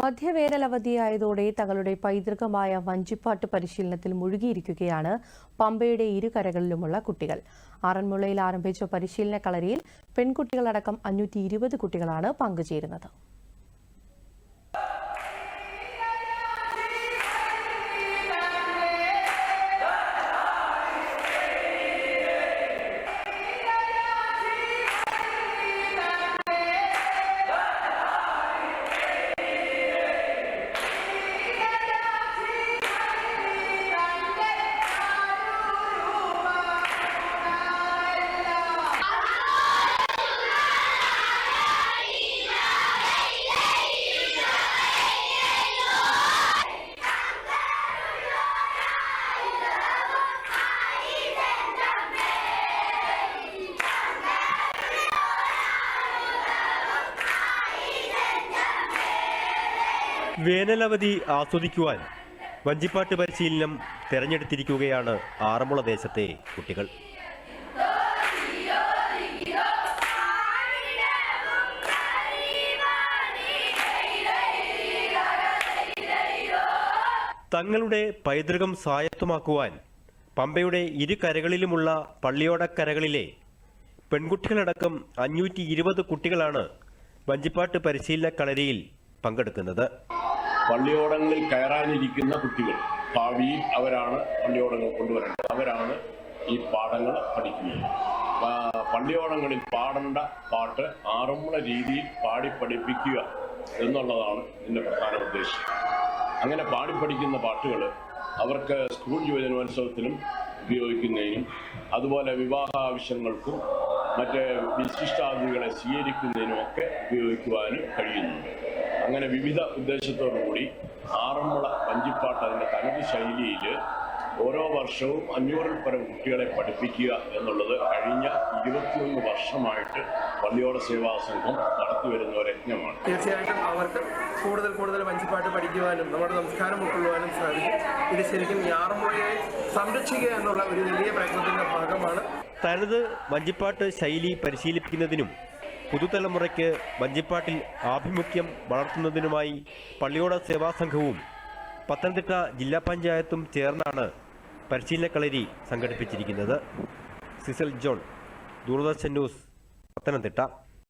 മധ്യവേനലവധിയായതോടെ തങ്ങളുടെ പൈതൃകമായ വഞ്ചിപ്പാട്ട് പരിശീലനത്തിൽ മുഴുകിയിരിക്കുകയാണ് പമ്പയുടെ ഇരുകരകളിലുമുള്ള കുട്ടികൾ. ആറന്മുളയിൽ ആരംഭിച്ച പരിശീലന കളരിയിൽ പെൺകുട്ടികളടക്കം അഞ്ഞൂറ്റി കുട്ടികളാണ് പങ്കുചേരുന്നത്. വേനലവധി ആസ്വദിക്കുവാൻ വഞ്ചിപ്പാട്ട് പരിശീലനം തെരഞ്ഞെടുത്തിരിക്കുകയാണ് ആറന്മുള ദേശത്തെ കുട്ടികൾ. തങ്ങളുടെ പൈതൃകം സ്വായത്തമാക്കുവാൻ പമ്പയുടെ ഇരു കരകളിലുമുള്ള പള്ളിയോടക്കരകളിലെ പെൺകുട്ടികളടക്കം അഞ്ഞൂറ്റി ഇരുപത് കുട്ടികളാണ് വഞ്ചിപ്പാട്ട് പരിശീലന കളരിയിൽ പങ്കെടുക്കുന്നത്. പള്ളിയോടങ്ങളിൽ കയറാനിരിക്കുന്ന കുട്ടികൾ. ഭാവിയിൽ അവരാണ് പള്ളിയോടങ്ങൾ കൊണ്ടുവരേണ്ടത്. അവരാണ് ഈ പാഠങ്ങൾ പഠിക്കുന്നത്. പള്ളിയോടങ്ങളിൽ പാടേണ്ട പാട്ട് ആറന്മുള രീതിയിൽ പാടി പഠിപ്പിക്കുക എന്നുള്ളതാണ് ഇതിന്റെ പ്രധാന ഉദ്ദേശം. അങ്ങനെ പാടി പഠിക്കുന്ന പാട്ടുകൾ അവർക്ക് സ്കൂൾ യുവജനോത്സവത്തിനും ഉപയോഗിക്കുന്നതിനും അതുപോലെ വിവാഹ ആവശ്യങ്ങൾക്കും മറ്റ് വിശിഷ്ടാതിഥികളെ സ്വീകരിക്കുന്നതിനും ഒക്കെ ഉപയോഗിക്കുവാനും കഴിയുന്നുണ്ട്. അങ്ങനെ വിവിധ ഉദ്ദേശത്തോടു കൂടി ആറന്മുള വഞ്ചിപ്പാട്ട് അതിന്റെ തനത് ശൈലിയിൽ ഓരോ വർഷവും അഞ്ഞൂറിൽ പരം കുട്ടികളെ പഠിപ്പിക്കുക എന്നുള്ളത് കഴിഞ്ഞ ഇരുപത്തിയൊന്ന് വർഷമായിട്ട് പള്ളിയോട സേവാ സംഘം നടത്തിവരുന്ന ഒരു യജ്ഞമാണ്. തീർച്ചയായിട്ടും അവർക്ക് കൂടുതൽ കൂടുതൽ വഞ്ചിപ്പാട്ട് പഠിക്കുവാനും നമ്മുടെ സംസ്കാരം ഉൾക്കൊള്ളുവാനും സാധിക്കും. ഇത് ശരിക്കും ആറന്മുളയെ സംരക്ഷിക്കുക എന്നുള്ള ഒരു വലിയ പ്രയത്നത്തിന്റെ ഭാഗമാണ്. തനത് വഞ്ചിപ്പാട്ട് ശൈലി പരിശീലിപ്പിക്കുന്നതിനും പുതുതലമുറയ്ക്ക് വഞ്ചിപ്പാട്ടിൽ ആഭിമുഖ്യം വളർത്തുന്നതിനുമായി പള്ളിയോട സേവാസംഘവും പത്തനംതിട്ട ജില്ലാ പഞ്ചായത്തും ചേർന്നാണ് പരിശീലന കളരി സംഘടിപ്പിച്ചിരിക്കുന്നത്. സിസൽ ജോൺ ദൂരദർശൻ ന്യൂസ് പത്തനംതിട്ട.